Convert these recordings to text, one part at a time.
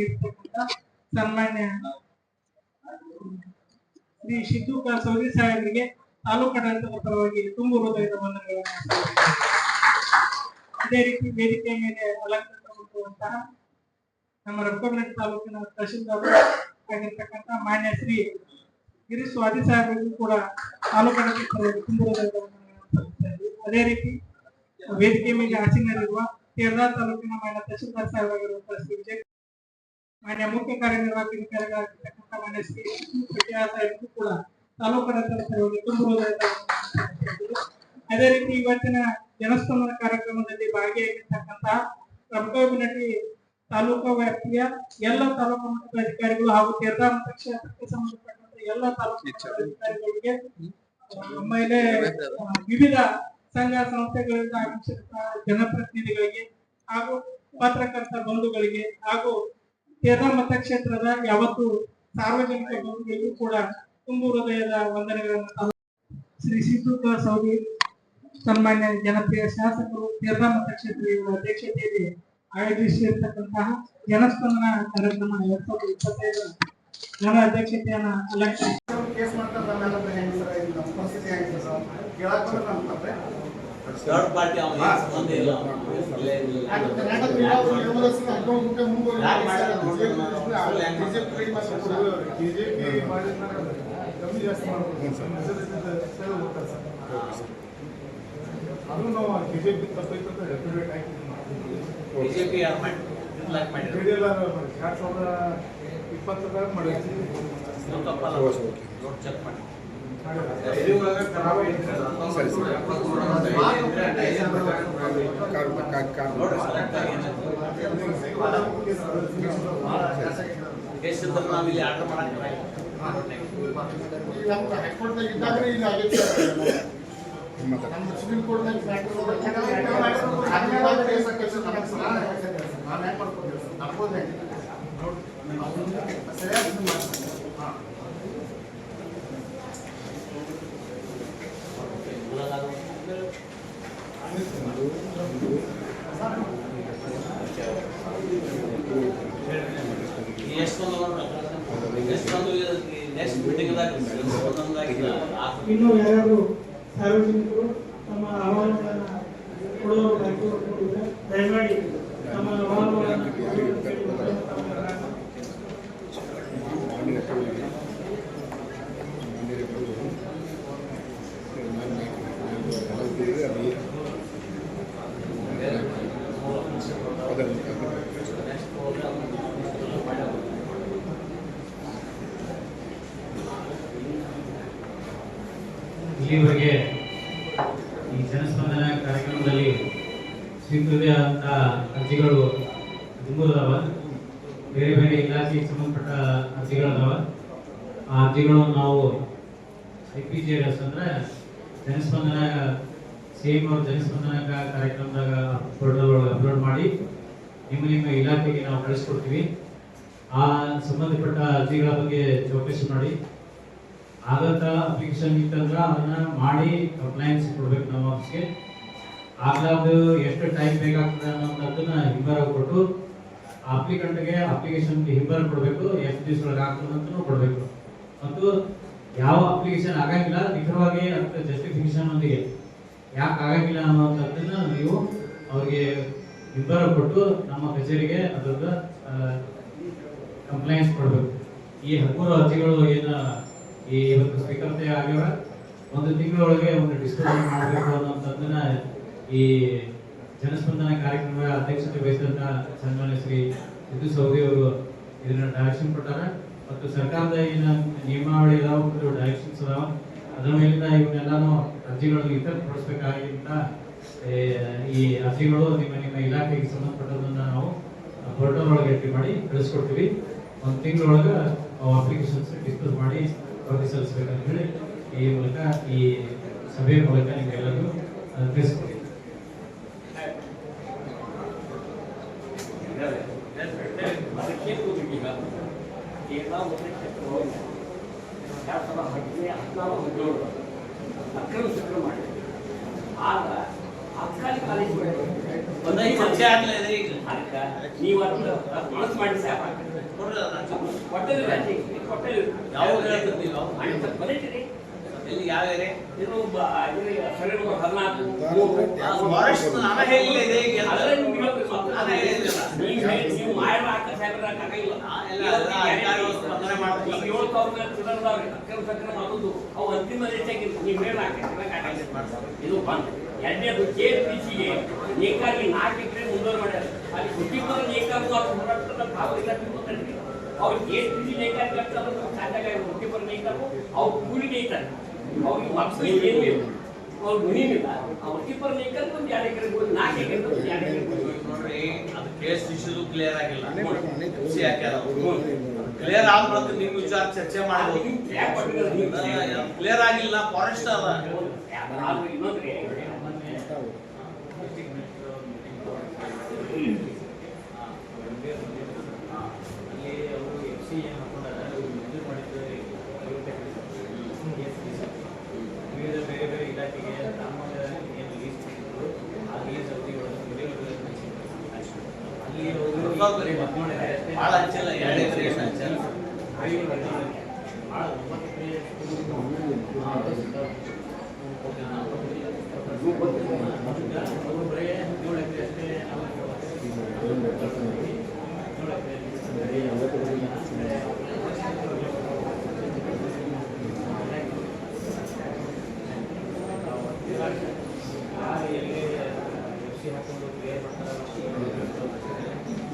ಆಗಿರ್ತಕ್ಕಂಥ ಸನ್ಮಾನ್ಯ ಶ್ರೀ ಸಿದ್ದು ಕಾಸೋರಿ ಸಾಹೇಬರಿಗೆ ತಾಲೂಕು ಆಡಳಿತದ ಪರವಾಗಿ ತುಂಬು ಹೃದಯದ ವಂದನೆಗಳನ್ನು. ಅದೇ ರೀತಿ ವೇದಿಕೆಯ ಮೇಲೆ ಅಲಂಕೃತಗೊಂಡಿರುವಂತಹ ನಮ್ಮ ರಬ್ಬರ್ನಟ್ಟಿ ತಾಲೂಕಿನ ತಹಶೀಲ್ದಾರ್ ಆಗಿರ್ತಕ್ಕಂಥ ಮಾನ್ಯ ಶ್ರೀ ಗಿರಿ ಸ್ವಾತಿ ಸಾಹೇಬರಿಗೂ ಕೂಡ ತಾಲೂಕು ಆಡಳಿತದ ಪರವಾಗಿ ತುಂಬು ಹೃದಯದ ಸಲ್ಲಿಸ್ತಾ ಅದೇ ರೀತಿ ವೇದಿಕೆ ಮೇಲೆ ಆಸೀನರಿರುವ ಕೇರಳ ತಾಲೂಕಿನ ಮಾನ್ಯ ತಹಶೀಲ್ದಾರ್ ಸಾಹೇಬರಾಗಿರುವಂತಹ ಶ್ರೀ ವಿಜಯ್ ಮಾನ್ಯ ಮುಖ್ಯ ಕಾರ್ಯನಿರ್ವಾಹಕಾಧಿಕಾರಿಗಳಾಗಿರ್ತಕ್ಕಂಥ ಮಾನ್ಯ ಶ್ರೀ ಕೂಡ ತಾಲೂಕು. ಅದೇ ರೀತಿ ಇವತ್ತಿನ ಜನಸ್ಪಂದನ ಕಾರ್ಯಕ್ರಮದಲ್ಲಿ ಭಾಗಿಯಾಗಿರ್ತಕ್ಕಂತಹ ಪ್ರಮುಖ ತಾಲೂಕು ವ್ಯಾಪ್ತಿಯ ಎಲ್ಲ ತಾಲೂಕು ಮಟ್ಟದ ಅಧಿಕಾರಿಗಳು ಹಾಗೂ ಕೇರಳ ಮತಕ್ಷೇತ್ರಕ್ಕೆ ಸಂಬಂಧಪಟ್ಟಂತ ಎಲ್ಲ ತಾಲೂಕು ಅಧಿಕಾರಿಗಳಿಗೆ ಆಮೇಲೆ ವಿವಿಧ ಸಂಘ ಸಂಸ್ಥೆಗಳಿಂದ ಆಗಮಿಸಿರುವ ಜನಪ್ರತಿನಿಧಿಗಳಿಗೆ ಹಾಗೂ ಪತ್ರಕರ್ತ ಬಂಧುಗಳಿಗೆ ಹಾಗೂ ಕೇರಳ ಮತಕ್ಷೇತ್ರದ ಯಾವತ್ತು ಸಾರ್ವಜನಿಕ ಬಂಧುಗಳಿಗೂ ಕೂಡ ತುಂಬು ಹೃದಯದ ವಂದನೆಗಳನ್ನು. ಶ್ರೀ ಸಿದ್ದು ಸೌದಿ ಸನ್ಮಾನ್ಯ ಜನಪ್ರಿಯ ಶಾಸಕರು ಕೇರಳ ಮತಕ್ಷೇತ್ರ ಇವರ ಅಧ್ಯಕ್ಷತೆಯಲ್ಲಿ ಆಯೋಜಿಸಿರ್ತಕ್ಕಂತಹ ಜನಸ್ಪಂದನ ಕಾರ್ಯಕ್ರಮ ಎರಡ್ ಸಾವಿರದ ಇಪ್ಪತ್ತೈದರ ಜನ ಅಧ್ಯಕ್ಷತೆಯನ್ನ ಅಲಂಕರಿಸಿ. ಕೇಸ್ ಪರಿಸ್ಥಿತಿ ಥರ್ಡ್ ಪಾರ್ಟಿ ಅವನಿಗೆ ಸಂಬಂಧ ಇಲ್ಲ. ಅದು ನಾವು ಬಿಜೆಪಿ ತಪ್ಪೈತೆ ಅಂತ ರೆಪ್ಯುಟೇಟ್ ಹಾಕಿದ್ವಿ ಬಿಜೆಪಿ ಯಾರು ಮಾಡಿ ಎರಡ್ ಸಾವಿರದ ಇಪ್ಪತ್ತರಾಗ ಮಾಡಿದ್ವಿ ತಪ್ಪಲ್ಲ ಚೆಕ್ ಮಾಡಿ. ನೋಡ್ರಿ correct ಆಗಿ ಏನಾಯ್ತು? ದೇಶದ ನಾವು ಇಲ್ಲಿ ಆರ್ಡರ್ ಮಾಡಕ್ಕೆ ನಮ್ಮ ಹೈಕೋರ್ಟ್ನಾಗ ಇದ್ದಾಗ ಇಲ್ಲಿ ಆಗೈತೆ ಸರ್ ನಮ್ಮ ಸುಪ್ರೀಂ ಕೋರ್ಟ್ನಾಗ ನಾನು ಹೆಂಗ್ ಮಾಡ್ಕೊತೀವಿ ಸರ್ ನಮ್ಬೋದು ಹೆಂಗೆ ಸರಿಯಾಗಿ ಎಷ್ಟು ನೆಕ್ಸ್ಟ್ ಮೀಟಿಂಗ್ ಇನ್ನು ಇಲ್ಲಿವರೆಗೆ ಈ ಜನಸ್ಪಂದನ ಕಾರ್ಯಕ್ರಮದಲ್ಲಿ ಸ್ವೀಕೃತಿಯಾದಂಥ ಅರ್ಜಿಗಳು ಅದಾವ ಬೇರೆ ಬೇರೆ ಇಲಾಖೆಗೆ ಸಂಬಂಧಪಟ್ಟ ಅರ್ಜಿಗಳದಾವ ಆ ಅರ್ಜಿಗಳನ್ನು ನಾವು ಐ ಪಿ ಜಿ ಎಸ್ ಅಂದ್ರೆ ಜನಸ್ಪಂದನ ಸೇಮ್ ಜನಸ್ಪಂದನ ಕಾರ್ಯಕ್ರಮದಾಗ ಪೋರ್ಟಲ್ ಒಳಗೆ ಅಪ್ಲೋಡ್ ಮಾಡಿ ನಿಮ್ಮ ನಿಮ್ಮ ಇಲಾಖೆಗೆ ನಾವು ಕಳಿಸ್ಕೊಡ್ತೀವಿ. ಆ ಸಂಬಂಧಪಟ್ಟ ಅರ್ಜಿಗಳ ಬಗ್ಗೆ ಚೌಕಸಿ ಮಾಡಿ. ಆದಂತ ಅಪ್ಲಿಕೇಶನ್ ಇತ್ತಂದ್ರೆ ಅದನ್ನ ಮಾಡಿ ಕಂಪ್ಲೈನ್ಸ್ ಕೊಡ್ಬೇಕು ನಮ್ಮ ಆಫೀಸ್ಗೆ. ಆಗ್ಲಾರ್ದು ಎಷ್ಟು ಟೈಮ್ ಬೇಕಾಗ್ತದೆ ಅನ್ನೋದನ್ನ ಹಿಂಬರ ಕೊಟ್ಟು ಅಪ್ಲಿಕೆಂಟ್ಗೆ ಅಪ್ಲಿಕೇಶನ್ ಹಿಂಬರ ಕೊಡಬೇಕು, ಎಷ್ಟು ದಿವಸ ಒಳಗೆ ಆಗ್ತದೆ ಅಂತಲೂ ಕೊಡಬೇಕು. ಮತ್ತು ಯಾವ ಅಪ್ಲಿಕೇಶನ್ ಆಗಂಗಿಲ್ಲ, ನಿಖರವಾಗಿ ಅದಕ್ಕೆ ಜಸ್ಟಿಫಿಕೇಶನ್ ಒಂದಿಗೆ ಯಾಕೆ ಆಗಂಗಿಲ್ಲ ಅನ್ನೋಂಥದ್ದನ್ನ ನೀವು ಅವ್ರಿಗೆ ಹಿಂಬರ ಕೊಟ್ಟು ನಮ್ಮ ಕಚೇರಿಗೆ ಅದ್ರದ್ದು ಕಂಪ್ಲೈಂಟ್ಸ್ ಕೊಡಬೇಕು. ಈ ಹಕ್ಕೂರು ಅರ್ಜಿಗಳು ಏನು ಈ ಒಂದು ಸ್ವೀಕೃತಿ ಆಗ್ಯಾವ ಒಂದು ತಿಂಗಳೊಳಗೆ ಒಂದು ಡಿಸ್ಕೌಂಟ್ ಮಾಡಬೇಕು ಅನ್ನೋಂಥದ್ದನ್ನ ಈ ಜನಸ್ಪಂದನ ಕಾರ್ಯಕ್ರಮದ ಅಧ್ಯಕ್ಷತೆ ವಹಿಸಿದಂತ ಸನ್ಮಾನ್ಯ ಶ್ರೀ ಸಿದ್ದು ಸೌದಿ ಅವರು ಇದನ್ನ ಡೈರೆಕ್ಷನ್ ಕೊಟ್ಟಾರ. ಮತ್ತು ಸರ್ಕಾರದ ಏನು ನಿಯಮಾವಳಿ ಇದಾವ ಮತ್ತು ಡೈರೆಕ್ಷನ್ಸ್ ಅದಾವ ಅದರ ಮೇಲಿಂದ ಇವನ್ನೆಲ್ಲಾನು ಅರ್ಜಿಗಳನ್ನು ಇತರಪಡಿಸಬೇಕಾಗಿಂತ ಈ ಅರ್ಜಿಗಳು ನಿಮ್ಮ ನಿಮ್ಮ ಇಲಾಖೆಗೆ ಸಂಬಂಧಪಟ್ಟದನ್ನ ನಾವು ಪೋರ್ಟಲ್ ಒಳಗೆ ಎಂಟ್ರಿ ಮಾಡಿ ಕಳಿಸ್ಕೊಡ್ತೀವಿ. ಒಂದು ತಿಂಗಳೊಳಗೆ ಅಪ್ಲಿಕೇಶನ್ಸ್ ಡಿಸ್ಕಸ್ ಮಾಡಿ ವರದಿ ಅಂತ ಹೇಳಿ ಈ ಮೂಲಕ ಈ ಸಭೆಯ ಮೂಲಕ ನಿಮಗೆಲ್ಲರಿಗೂ ತಿಳಿಸ್ಕೊಡಿ ಅಕ್ರಮ ಸಕ್ರಮ ಮಾಡಿ ಆಗ ತಾತ್ಕಾಲಿಕ ಕಾಲೇಜ್ ಮಾಡಿದ್ರು. ಒಂದೇ ಚರ್ಚೆ ಆಗ್ಲಿದೆ ಈಗ ಅದಕ್ಕೆ ನೀವು ಅದನ್ನ ಮಾಡಿ ಸಾಕು. ಕೊಟ್ಟಿಲ್ಲ ಬಂದಿದ್ದೀರಿ ಎಲ್ಲಿ ಯಾವ ಏರಿಯಾ ಇದು ನಂಬರ್ ಹದಿನಾಲ್ಕು. ಫಾರೆಸ್ಟ್ ನಾನು ಹೇಳಿಲ್ಲ ಇದೆ ಈಗ ಎಲ್ಲ. ನೀವು ಮಾಯವ ಹಾಕ ಸಾಹೇಬ್ರ. ಎಲ್ಲ ಎಲ್ಲ ಸ್ಪಂದನೆ. ಈಗ ಏಳು ಸಾವಿರ ಚಿಲ್ಲರದವ್ರಿ, ಅಕ್ರಮ ಸಕ್ರಮ ಮಾಡೋದು, ಅವು ಅಂತಿಮ ರೇಟಾಗಿತ್ತು. ನೀವು ಹೇಳಿ. ಇದು ಬಂದ್. ಎರಡನೇದು ಕೆಪಿಸಿಗೆ ನೇಕಾರಿಗೆ ನಾಲ್ಕು ಎಕರೆ ಮುಂದುವರೆ ಮಾಡ್ಯಾರ ಅಲ್ಲಿ ಕುಟಿಪುರ ನೇಕಾರರು ಅವ್ರ ಹೋರಾಟದ ಭಾಗ ಇಲ್ಲ ಏನ್ ಅವ್ರು ಕೆಪಿಸಿ ನೇಕಾರ ಕಟ್ತಾರೆ ಸಾಧ್ಯ ಕುಟಿಪುರ ನೇಕಾರರು ಅವ್ರು ಕೂಲಿ ನೇಯ್ತಾರೆ ಅವ್ರಿಗೆ ಮಕ್ಕಳು ಏನು ಬೇಕು? ಅವ್ರು ಗುಣಿನಿಲ್ಲ ಆ ವೃತ್ತಿಪರ ನೇಕಾರ ಒಂದು ಎರಡು ಎಕರೆ ಬೋದು ನಾಲ್ಕು ಎಕರೆ ಬೋದು ಎರಡು ಎಕರೆ ನೋಡ್ರಿ ಅದು ಕೇಸ್ ಇಶ್ಯೂ ಕ್ಲಿಯರ್ ಆಗಿಲ್ಲ. ಖುಷಿ ಹಾಕ್ಯಾರ ಕ್ಲಿಯರ್ ಆದ ಬಳಿಕ ನಿಮ್ ವಿಚಾರ ಚರ್ಚೆ ಮಾಡ್ಬೋದು. ಕ್ಲಿಯರ್ ಆಗಿಲ್ಲ ಫಾರೆಸ್ಟ್ ಅದ ಇನ್ನೊಂದ್ರಿ ಅಲ್ಲಿ ಅವರು ಎಫ್ ಸಿ ಏನು ಹಾಕೊಂಡಾರ ಇವ್ರು ಮಂಜೂರು ಮಾಡಿದ್ದು ವಿವಿಧ ಬೇರೆ ಬೇರೆ ಇಲಾಖೆಗೆ ಗ್ರಾಮದ ಏನು ಲೀಸ್ ಕೊಟ್ಟಿದ್ರು ಆ ಲೀಸ್ ಅವಧಿಗಳನ್ನು ಅಷ್ಟೇ. ಭಾಳ ಹಂಚಿಲ್ಲ ಎರಡೇ ಎಕರೆ ಎಷ್ಟು ಹಂಚಿಲ್ಲ ಐದು ವರ್ಷದಲ್ಲಿ ಭಾಳ ಒಂಬತ್ತು ಎಕರೆ ಅವರು ಬರೀ ಏಳು ಎಕರೆ ಅಷ್ಟೇ ನಾವು ಏಳು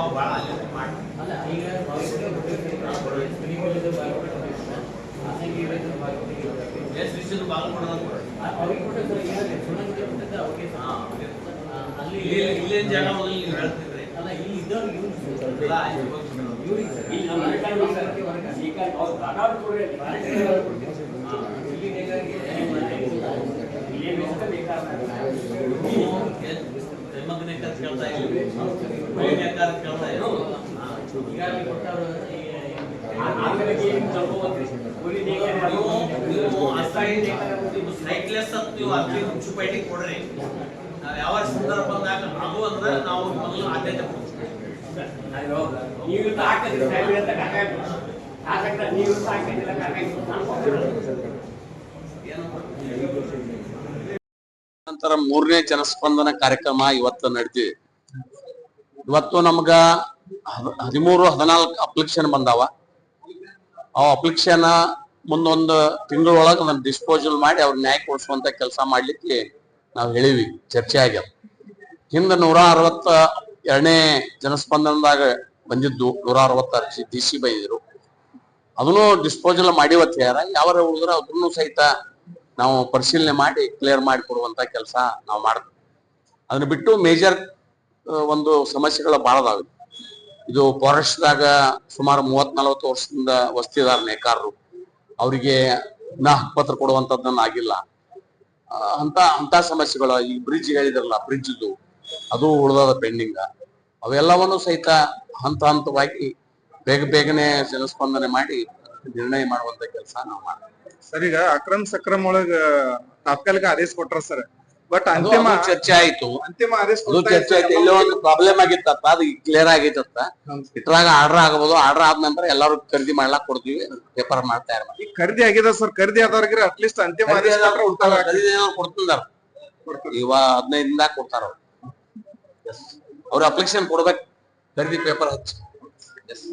ಬರೋಕ್ಕೆ ಬಾಗಲಕೋಟೆಗೆ ಅದು ನಾವು ಭಾಳ ಅಲ್ಲಿ ಮಾಡಿ ಅಲ್ಲ ಈಗ ಬಾಗಲಕೋಟೆ ಬಿಟ್ಟಿರ್ತೀವಿ. ಮಿನಿಮಲ್ ಬಾಗಲಕೋಟೆ ಹಾಸನಗಿ ಇರೋದು ಬಾಗಲಕೋಟೆಗೆ ಇರೋದು. ಎಷ್ಟು ಇಶ್ಯೂ ಬಾಗಲಕೋಟೆ ಆ- ಅವ್ರಿಗೆ ಕೊಟ್ಟದ್ದು ಸರ್ ಏನಾದ್ರೆ ಸುಣಂಗೆ ಕೊಟ್ಟದ್ದು ಅವ್ರಿಗೆ ಸರ್. ಆ, ಅಲ್ಲಿ ಇಲ್ಲಿ ಇಲ್ಲೇನ್ ಜಾಗ ಮೊದಲು ನೀವು ಹೇಳ್ತಿದ್ರಿ ಅಲ್ಲ ಇಲ್ಲಿ ಇದ್ದವ್ರಿಗೆ ಇವ್ರು ಎಲ್ಲ ಆಯ್ತು ಹೋಗ್ಬಿಟ್ಟು. ಇವ್ರಿಗೆ ಸರ್. ಇಲ್ಲಿ ನಮ್ಮ ನೇಕಾರ ಮಾಡ್ತಾರೆ. ನೇಕಾರ ಅವ್ರು ದಾದಾರು ಕೊಡ್ರಿ ಅಂತ. ಇಲ್ಲಿ ನೇಕಾರಿಗೆ ನೀವು ಅಸೈನ್ ನೀವು ಸೈಕ್ಲೆಸ್ ಅಂತ ನೀವು ಅರ್ಜಿ ಮುನ್ಸಿಪಾಲಿಟಿ ಕೊಡ್ರಿ ನಾವು ಯಾವ ಸಂದರ್ಭ ಬಂದಾಗ ನಾವು ಅಂದ್ರೆ ನಾವು ಮೊದಲು ಆದ್ಯತೆ ನೀವು ಹಾಕಿದ್ರಿ ಅಂತ ನೀವು. ನಂತರ ಮೂರನೇ ಜನಸ್ಪಂದನ ಕಾರ್ಯಕ್ರಮ ಇವತ್ತು ನಡೆದಿವೆ ಇವತ್ತು ನಮ್ಗ ಹದ್- ಹದಿಮೂರು, ಹದಿನಾಲ್ಕು ಅಪ್ಲಿಕೇಶನ್ ಬಂದಾವ. ಆ ಅಪ್ಲಿಕೇಶನ್ ಮುಂದೊಂದು ತಿಂಗಳೊಳಗ ಅದನ್ನ ಡಿಸ್ಪೋಸಲ್ ಮಾಡಿ ಅವ್ರ ನ್ಯಾಯ ಕೊಡಿಸುವಂತ ಕೆಲಸ ಮಾಡ್ಲಿಕ್ಕೆ ನಾವು ಹೇಳಿವಿ, ಚರ್ಚೆ ಆಗ್ಯಾವ. ಹಿಂದ ನೂರ ಅರವತ್ತ ಎರಡನೇ ಜನಸ್ಪಂದನದಾಗ ಬಂದಿದ್ದು ನೂರ ಅರವತ್ತ ಅರ್ಜಿ ಡಿ ಸಿ ಬೈದಿದ್ರು ಅದನ್ನು ಡಿಸ್ಪೋಸಲ್ ಮಾಡಿವತ್ತು ಯಾರ? ಯಾವ ಉಳಿದ್ರ ಅದನ್ನು ಸಹಿತ ನಾವು ಪರಿಶೀಲನೆ ಮಾಡಿ ಕ್ಲಿಯರ್ ಮಾಡಿ ಕೊಡುವಂತ ಕೆಲಸ ನಾವು ಮಾಡ್ತೀವಿ. ಅದನ್ನ ಬಿಟ್ಟು ಮೇಜರ್ ಒಂದು ಸಮಸ್ಯೆಗಳು ಬಹಳ ಇದು ಫಾರೆಸ್ಟ್ದಾಗ ಸುಮಾರು ಮೂವತ್ ನಲವತ್ತು ವರ್ಷದಿಂದ ವಸ್ತಿದಾರ ನೇಕಾರರು ಅವರಿಗೆ ಇನ್ನ ಪತ್ರ ಕೊಡುವಂತದ್ದನ್ನ ಆಗಿಲ್ಲ. ಅಂತ ಅಂತ ಸಮಸ್ಯೆಗಳು ಈ ಬ್ರಿಡ್ಜ್ ಹೇಳಿದ್ರಲ್ಲ ಬ್ರಿಡ್ಜ್ದು ಅದು ಉಳಿದಾದ ಪೆಂಡಿಂಗ್ ಅವೆಲ್ಲವನ್ನು ಸಹಿತ ಹಂತ ಹಂತವಾಗಿ ಬೇಗ ಬೇಗನೆ ಜನಸ್ಪಂದನೆ ಮಾಡಿ ನಿರ್ಣಯ ಮಾಡುವಂತ ಕೆಲಸ ನಾವು ಮಾಡ್ತೀವಿ. ಸರ್ ಈಗ ಅಕ್ರಮ್ ಸಕ್ರಮ್ ಒಳಗ ತಾತ್ಕಾಲಿಕ ಆದೇಶ ಕೊಟ್ರ ಸರ್. ಬಟ್ ಅಂತಿಮ ಅದು ಚರ್ಚೆ ಆಯ್ತು. ಅಂತಿಮ ಆದೇಶ ಅದು ಕೊಡ್ತಾ ಚರ್ಚೆ ಆಯ್ತು. ಎಲ್ಲೋ ಒಂದು ಪ್ರಾಬ್ಲಮ್ ಆಗಿತ್ತಪ್ಪ. ಅದು ಕ್ಲಿಯರ್ ಆಗೈತತ್ತ ಇಟ್ರಾಗ ಆರ್ಡರ್ ಆಗಬಹುದು ಆರ್ಡರ್ ಆದ ನಂತರ ಎಲ್ಲಾರು ಖರೀದಿ ಮಾಡ್ಲಾಕ್ ಕೊಡ್ತೀವಿ. ಪೇಪರ್ ಮಾಡ್ತಾ ಇರ್ಬೇಕು. ಈಗ ಖರೀದಿ ಆಗಿದೆ ಸರ್. ಖರೀದಿ ಆದವ್ರಿಗೆ ಅಟ್ಲೀಸ್ಟ್ ಅಂತಿಮ ಆದೇಶ ಕೊಟ್ರೆ ಉಳ್ತಾರ ಕೊಡ್ತಿದಾರ ಇವ ಹದಿನೈದಿಂದ ಕೊಡ್ತಾರ ಅವ್ರು. ಅವ್ರ ಅಪ್ಲಿಕೇಶನ್ ಕೊಡ್ಬೇಕು. ಖರೀದಿ ಪೇಪರ್ ಹಚ್ಚಿ.